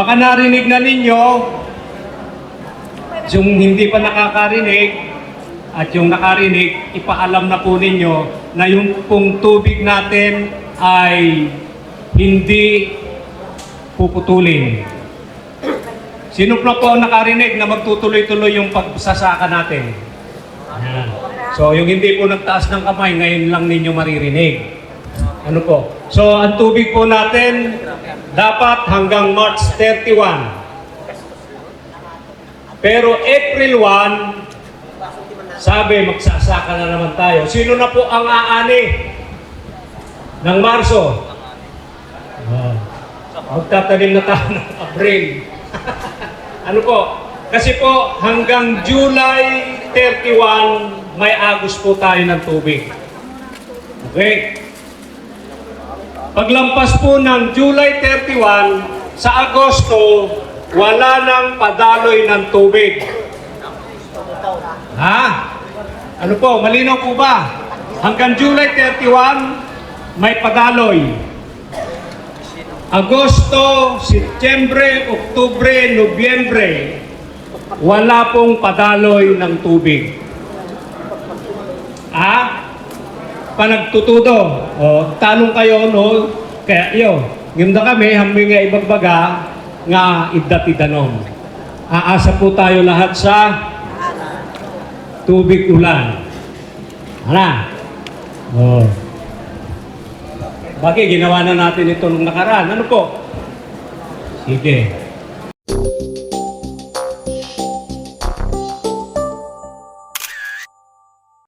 baka narinig na ninyo, yung hindi pa nakakarinig, at yung nakarinig, ipaalam na po ninyo na yung pong tubig natin ay hindi puputulin. Sino pa po ang nakarinig na magtutuloy-tuloy yung pagsasaka natin? Ayan. So, yung hindi po nagtaas ng kamay, ngayon lang ninyo maririnig. Ano po? So, ang tubig po natin, dapat hanggang March 31. Pero April 1, sabi, magsasaka na naman tayo. Sino na po ang aani ng Marso? Oh. Magtatanim na tayo ng Abril. ano po? Kasi po, hanggang July 31, may agos po tayo ng tubig. Okay? Paglampas po ng July 31, sa Agosto, wala nang padaloy ng tubig. Ha? Ano po, malinaw po ba? Hanggang July 31, may padaloy. Agosto, Setyembre, Oktubre, Nobyembre, wala pong padaloy ng tubig. Ah, panagtutudo. O, tanong kayo, no? Kaya iyo, na kami, hambing nga ibagbaga, nga idatidanom. Aasa po tayo lahat sa tubig ulan. Hala? Oh. Bakit ginawa na natin ito nung nakaraan? Ano po? Sige.